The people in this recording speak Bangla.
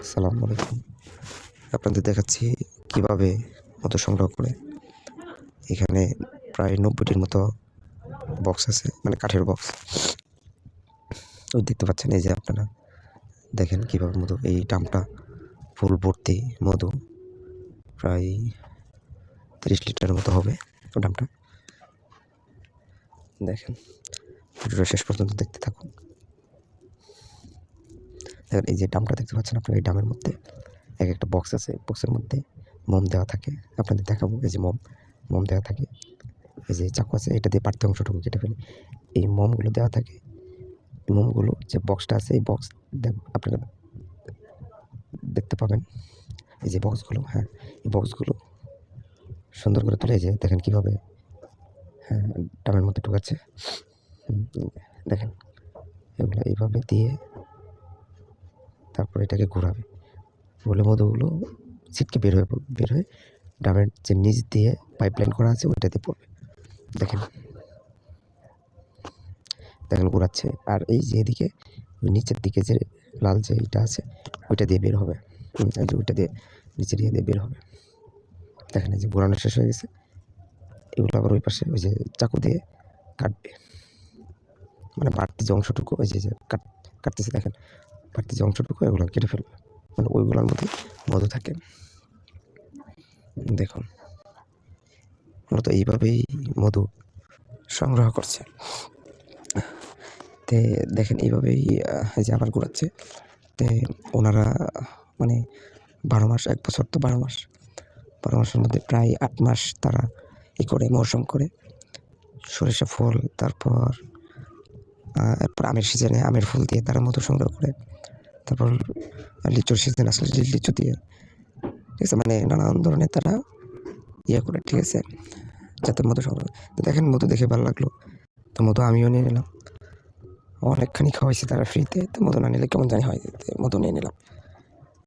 আসসালামু আলাইকুম। আপনাদের দেখাচ্ছি কীভাবে মধু সংগ্রহ করে। এখানে প্রায় নব্বইটির মতো বক্স আছে মানে কাঠের বক্স ওই দেখতে পাচ্ছেন, এই যে আপনারা দেখেন কীভাবে মধু, এই ডামটা ফুল ভর্তি মধু। প্রায় তিরিশ লিটারের মতো হবে ডামটা। দেখেন, ভিডিওটা শেষ পর্যন্ত দেখতে থাকুন। দেখেন এই যে ডামটা দেখতে পাচ্ছেন আপনারা এই ডামের মধ্যে, এক একটা বক্স আছে বক্সের মধ্যে মোম দেওয়া থাকে, আপনাদের দেখাবো, এই যে মোম মোম দেওয়া থাকে, এই যে চাকু আছে, এটা দিয়ে পারতে অংশটুকু কেটে ফেলে, এই মোমগুলো দেওয়া থাকে মোমগুলো যে বক্সটা আছে, এই বক্স আপনারা দেখতে পাবেন, এই যে বক্সগুলো হ্যাঁ এই বক্সগুলো সুন্দর করে তুলে যে দেখেন কীভাবে হ্যাঁ ডামের মধ্যে ঢুকাচ্ছে দেখেন, এগুলো এইভাবে দিয়ে তারপর এটাকে ঘোরাবে। ঘুরলে মধুগুলো ছিটকে বের হয়ে বের হয়ে ডামের যে নিচ দিয়ে পাইপলাইন করা আছে, ওইটাতে পড়বে। দেখেন। দেখেন ঘোরাচ্ছে। আর এই যে এদিকে নিচের দিকে যে লাল যে এটা আছে, ওইটা দিয়ে বের হবে। যে ওইটা দিয়ে নিচে দিয়ে দিয়ে বের হবে। দেখেন এই যে ঘোরানো শেষ হয়ে গেছে। এগুলো আবার ওই পাশে ওই যে চাকু দিয়ে কাটবে। মানে বাড়তি যে অংশটুকু, ওই যে কাট, কাটতেছে, দেখেন। বাড়তি যে অংশটুকু, এগুলো কেটে ফেলবে। মানে ওইগুলোর মধ্যে মধু থাকে। দেখুন। মূলত এইভাবেই মধু সংগ্রহ করছে। তে দেখেন, এইভাবেই এই যে আবার ঘুরাচ্ছে। তে ওনারা মানে বারো মাস, এক বছর তো বারো মাস। বারো মাসের মধ্যে প্রায় আট মাস তারা ই করে, মৌসুম করে। সরিষা ফুল, তারপর এরপর আমের সিজনে আমের ফুল দিয়ে তারা মধু সংগ্রহ করে তারপর লিচুর সিজন আসলে লিচু দিয়ে। ঠিক আছে? মানে নানান ধরনের তারা ইয়ে করে, ঠিক আছে? যাতে মধু সংগ্রহ তো দেখেন, মধু দেখে ভালো লাগল। তো মধু আমিও নিয়ে নিলাম। অনেকখানি খাওয়াইছে তারা ফ্রিতে তো মধু না নিলে কেমন জানি হয়, মধু নিয়ে নিলাম।